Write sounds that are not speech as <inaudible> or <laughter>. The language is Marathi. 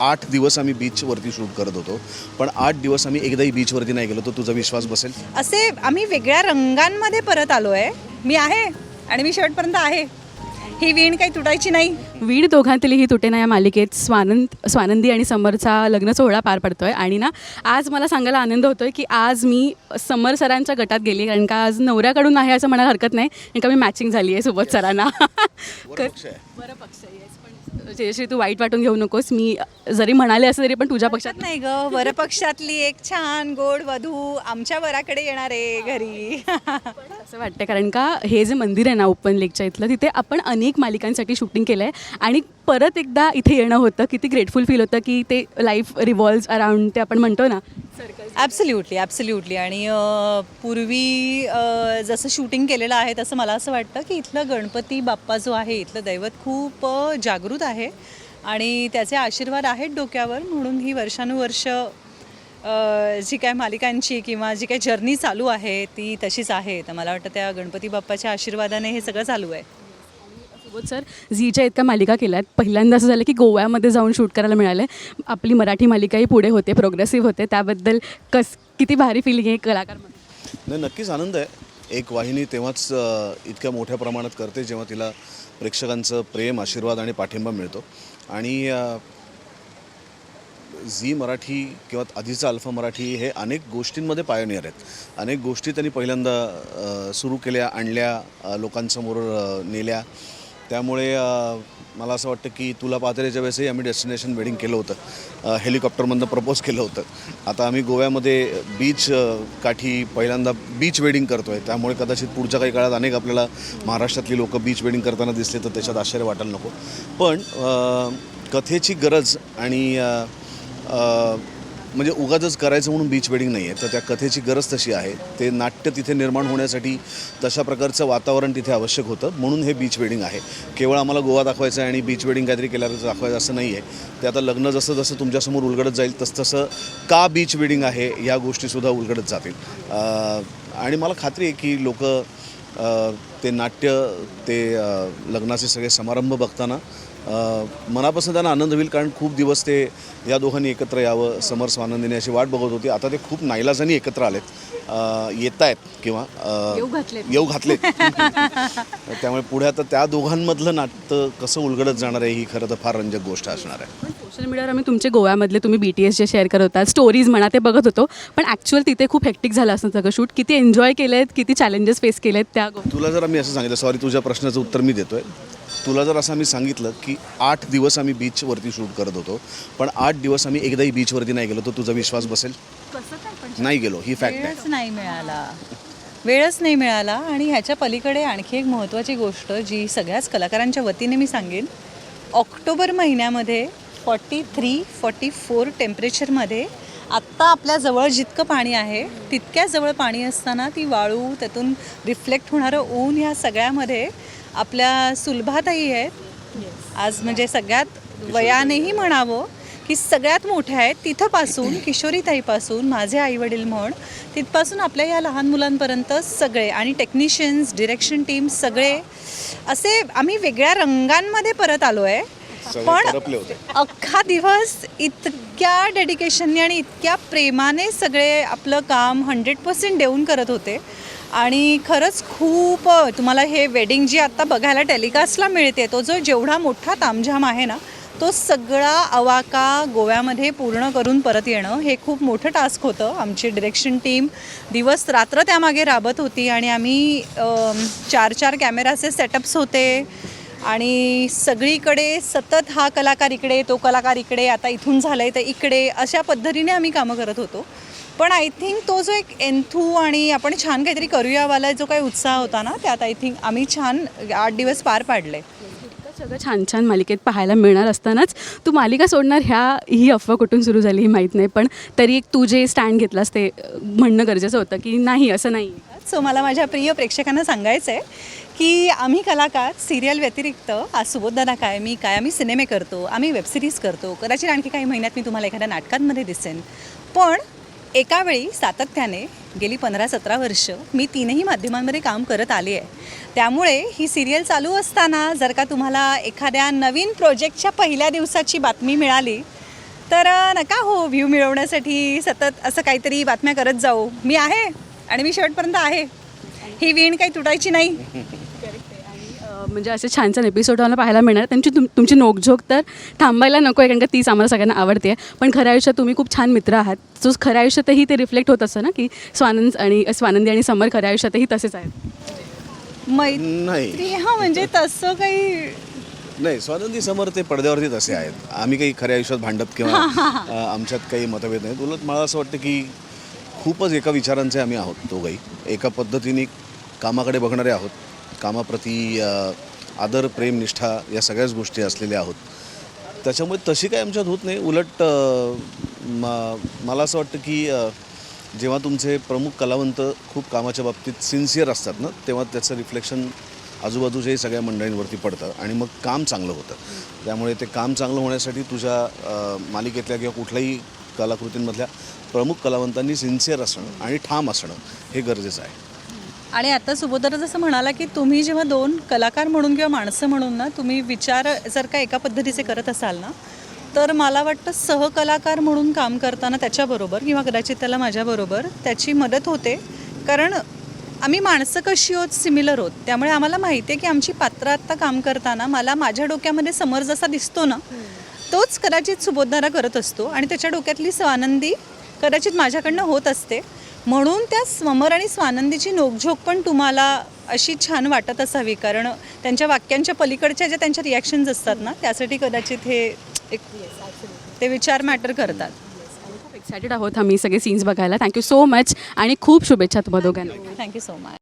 आठ दिवस आम्ही बीचवरती शूट करत होतो. पण आठ दिवस आम्ही एकदाही बीचवरती नाही गेलो तर तुझा विश्वास बसेल? असे आम्ही वेगळ्या रंगांमध्ये परत आलो आहे मी आहे आणि मी शेवटपर्यंत आहे. ही वीण काही तुटायची नाही. वीड दोघांतली ही तुटेना या मालिकेत. स्वानंद स्वानंदी आणि समरचा लग्न सोहळा पार पडतोय. आणि ना आज मला सांगायला आनंद होतोय की आज मी समर सरांच्या गटात गेली. कारण का आज नवऱ्याकडून आहे असं म्हणायला हरकत नाही. कारण का मी मॅचिंग झाली आहे सोबत सरांना. बरं पक्ष <laughs> आहे. बरं पक्ष येस पण जयश्री तू वाईट वाटून घेऊ नकोस. मी जरी म्हणाले असं तरी पण तुझ्या पक्षात पक्षात नाही ग. वरपक्षातली एक छान गोड वधू आमच्या वराकडे येणार आहे घरी. <laughs> असं वाटतं कारण का हे जे मंदिर आहे ना ओपन लेकच्या इथलं तिथे आपण अनेक मालिकांसाठी शूटिंग केलं आहे आणि परत एकदा इथे येणं होतं किती ग्रेटफुल फील होतं की ते लाईफ रिव्हॉल्व्स अराउंड ते आपण म्हणतो ना. ॲब्सल्युटली ॲब्सल्युटली आणि पूर्वी जसं शूटिंग केलेलं आहे तसं मला असं वाटतं की इथलं गणपती बाप्पा जो आहे इथलं दैवत खूप जागृत आहे. आणि त्याचे आशीर्वाद आहेत डोक्यावर म्हणून ही वर्षानुवर्ष जी काय मालिकांची किंवा जी काही जर्नी चालू आहे ती तशीच आहे. तर मला वाटतं त्या गणपती बाप्पाच्या आशीर्वादाने हे सगळं चालू आहे. सोबत सर झीच्या इतक्या मालिका केल्या आहेत. पहिल्यांदा असं झालं की गोव्यामध्ये जाऊन शूट करायला मिळालं आहे आपली मराठी मालिकाही पुढे होते प्रोग्रेसिव्ह होते. त्याबद्दल कस किती भारी फिलिंग आहे कलाकार म्हणून. नाही नक्कीच आनंद आहे. एक वाहिनी तेव्हाच इतक्या मोठ्या प्रमाणात करते जेव्हा तिला प्रेक्षकांचं प्रेम आशीर्वाद आणि पाठिंबा मिळतो. आणि झी मराठी किंवा आधीचा अल्फा मराठी हे अनेक गोष्टींमध्ये पायोनियर आहेत. अनेक गोष्टी त्यांनी पहिल्यांदा सुरू केल्या आणल्या लोकांसमोर नेल्या. त्यामुळे मला असं वाटतं की तुला पात्रेच्या वेळेसही आम्ही डेस्टिनेशन वेडिंग केलं होतं. हेलिकॉप्टरमधनं प्रपोज केलं होतं. आता आम्ही गोव्यामध्ये बीच काठी पहिल्यांदा बीच वेडिंग करतो आहे त्यामुळे कदाचित पुढच्या काही काळात अनेक आपल्याला महाराष्ट्रातली लोकं बीच वेडिंग करताना दिसले तर त्याच्यात आश्चर्य वाटायला नको. पण कथेची गरज आणि म्हणजे उगाचच करायचं म्हणून बीच वेडिंग नाही आहे तर त्या कथेची गरज तशी आहे. ते नाट्य तिथे निर्माण होण्यासाठी तशा प्रकारचं वातावरण तिथे आवश्यक होतं. म्हणून हे बीच वेडिंग आहे. केवळ आम्हाला गोवा दाखवायचं आहे आणि बीच वेडिंग काहीतरी केल्यावर दाखवायचं असं नाही आहे ते आता लग्न जसं जसं तुमच्यासमोर उलगडत जाईल तसं तसं का बीच वेडिंग आहे या गोष्टीसुद्धा उलगडत जातील. आणि मला खात्री आहे की लोक ते नाट्य ते लग्नाचे सगळे समारंभ बघताना मनापासून त्यांना आनंद होईल कारण खूप दिवस ते या दोघांनी एकत्र यावं समर स्वानंदीने अशी वाट बघत होती. आता ते खूप नाईलाजानी एकत्र आलेत. येत आहेत किंवा येऊ घातलेत. <laughs> त्यामुळे पुढे आता त्या दोघांमधलं नातं कसं उलगडत जाणार आहे ही खरं तर फार रंजक गोष्ट असणार आहे. सोशल मीडियावर आम्ही तुमचे गोव्यामधले तुम्ही बी टी एस जे शेअर करत होतात स्टोरीज म्हणा ते बघत होतो. पण ॲक्च्युअल तिथे खूप हेक्टिक झालं असं सगळं शूट किती एन्जॉय केले आहेत किती चॅलेंजेस फेस केले आहेत त्या तुला जर आम्ही असं सांगितलं सॉरी तुझ्या प्रश्नाचं उत्तर मी देतोय. तुला जर असं आम्ही सांगितलं की आठ दिवस आम्ही बीचवरती शूट करत होतो पण आठ दिवस आम्ही एकदाही बीचवरती नाही गेलो तर तुझा विश्वास बसेल? नाही गेलो ही फॅक्ट आहे. नाही मिळाला. वेळच नाही मिळाला आणि ह्याच्या पलीकडे आणखी एक महत्त्वाची गोष्ट जी सगळ्याच कलाकारांच्या वतीने मी सांगेन. ऑक्टोबर महिन्यामध्ये फॉर्टी थ्री फॉर्टी फोर टेम्परेचरमध्ये आत्ता आपल्याजवळ जितकं पाणी आहे तितक्या जवळ पाणी असताना ती वाळू त्यातून रिफ्लेक्ट होणारं ऊन ह्या सगळ्यामध्ये आपल्या सुलभाताई आहेत. आज म्हणजे सगळ्यात वयानेही म्हणावं की सगळ्यात मोठ्या आहेत. तिथंपासून किशोरीताईपासून माझे आईवडील म्हण तिथपासून आपल्या या लहान मुलांपर्यंत सगळे आणि टेक्निशियन्स डिरेक्शन टीम सगळे असे आम्ही वेगळ्या रंगांमध्ये परत आलो आहे पण अख्खा दिवस इतक्या डेडिकेशनने आणि इतक्या प्रेमाने सगळे आपलं काम हंड्रेड पर्सेंट देऊन करत होते. आणि खरंच खूप तुम्हाला हे वेडिंग जी आत्ता बघायला टेलिकास्टला मिळते तो जो जेवढा मोठा तामझाम आहे ना तो सगळा अवाका गोव्यामध्ये पूर्ण करून परत येणं हे खूप मोठं टास्क होतं. आमची डिरेक्शन टीम दिवस रात्र त्यामागे राबत होती आणि आम्ही चार चार कॅमेराचे सेटअप्स होते आणि सगळीकडे सतत हा कलाकार इकडे तो कलाकार इकडे आता इथून झालं आहे तर इकडे अशा पद्धतीने आम्ही कामं करत होतो. पण आय थिंक तो जो एक एन्थू आणि आपण छान काहीतरी करूयावाला जो काही उत्साह होता ना त्यात आय थिंक आम्ही छान आठ दिवस पार पाडले. सगळं छान छान मालिकेत पाहायला मिळणार असतानाच तू मालिका सोडणार ह्या ही अफवा कुठून सुरू झाली ही माहीत नाही पण तरी एक तू जे स्टँड घेतलास ते म्हणणं गरजेचं होतं की नाही असं नाही. सो मला माझ्या प्रिय प्रेक्षकांना सांगायचं आहे की आम्ही कलाकार सिरियल व्यतिरिक्त आज सुबोधदादा काय मी काय आम्ही सिनेमे करतो आम्ही वेबसिरीज करतो. कदाचित आणखी काही महिन्यात मी तुम्हाला एखाद्या नाटकांमध्ये दिसेन. पण एका वेळी सातत्याने गेली पंधरा सतरा वर्ष मी तीनही माध्यमांमध्ये काम करत आली आहे. त्यामुळे ही सिरियल चालू असताना जर का तुम्हाला एखाद्या नवीन प्रोजेक्टच्या पहिल्या दिवसाची बातमी मिळाली तर नका हो व्ह्यू मिळवण्यासाठी सतत असं काहीतरी बातम्या करत जाऊ. मी आहे आणि मी शेवटपर्यंत आहे. ही वीण काही तुटायची नाही. म्हणजे असे छान छान एपिसोड आम्हाला पाहायला मिळणार. त्यांची तुम तुमची नोकझोक तर थांबायला नको आहे कारण का तीच आम्हाला सगळ्यांना आवडते. पण खऱ्या आयुष्यात तुम्ही खूप छान मित्र आहात. जो खऱ्या आयुष्यातही ते रिफ्लेक्ट होत असतं ना की स्वानंद आणि स्वानंदी आणि समर खऱ्या आयुष्यातही तसेच आहेत. नाही. मैत्री हा म्हणजे तसं काही नाही स्वानंदी समोर ते पडद्यावरती तसे आहेत. आम्ही काही खऱ्या आयुष्यात भांडत किंवा आमच्यात काही मतभेद नाहीत. उलट मला असं वाटतं की खूपच एका विचारांचे आम्ही आहोत दोघंही. एका पद्धतीने कामाकडे बघणारे आहोत. कामाप्रती आदर प्रेम निष्ठा या सगळ्याच गोष्टी असलेल्या आहोत. त्याच्यामुळे तशी काय आमच्यात होत नाही. उलट मा मला असं वाटतं की जेव्हा तुमचे प्रमुख कलावंत खूप कामाच्या बाबतीत सिन्सिअर असतात ना तेव्हा त्याचं रिफ्लेक्शन आजूबाजूच्याही सगळ्या मंडळींवरती पडतं आणि मग काम चांगलं होतं. त्यामुळे ते काम चांगलं होण्यासाठी तुझ्या मालिकेतल्या किंवा कुठल्याही कलाकृतींमधल्या प्रमुख कलावंतांनी सिन्सिअर असणं आणि ठाम असणं हे गरजेचं आहे. आणि आता सुबोधरा जसं म्हणाला की तुम्ही जेव्हा दोन कलाकार म्हणून किंवा माणसं म्हणून ना तुम्ही विचार जर का एका पद्धतीचे करत असाल ना तर मला वाटतं सहकलाकार म्हणून काम करताना त्याच्याबरोबर किंवा कदाचित त्याला माझ्याबरोबर त्याची मदत होते. कारण आम्ही माणसं कशी आहोत? सिमिलर होत त्यामुळे आम्हाला माहिती आहे की आमची पात्र आत्ता काम करताना मला माझ्या डोक्यामध्ये समर जसा दिसतो ना तोच कदाचित सुबोधणारा करत असतो. आणि त्याच्या डोक्यातली स्वानंदी कदाचित माझ्याकडनं होत असते. म्हणून त्या समर आणि स्वानंदीची नोकझोक पण तुम्हाला अशी छान वाटत असावी. कारण त्यांच्या वाक्यांच्या पलीकडच्या ज्या त्यांच्या रिॲक्शन्स असतात ना त्यासाठी कदाचित हे एक ते विचार मॅटर करतात. खूप एक्सायटेड आहोत आम्ही सगळे सीन्स बघायला. थँक्यू सो मच आणि खूप शुभेच्छा तुम्हा दोघांना. Thank you so much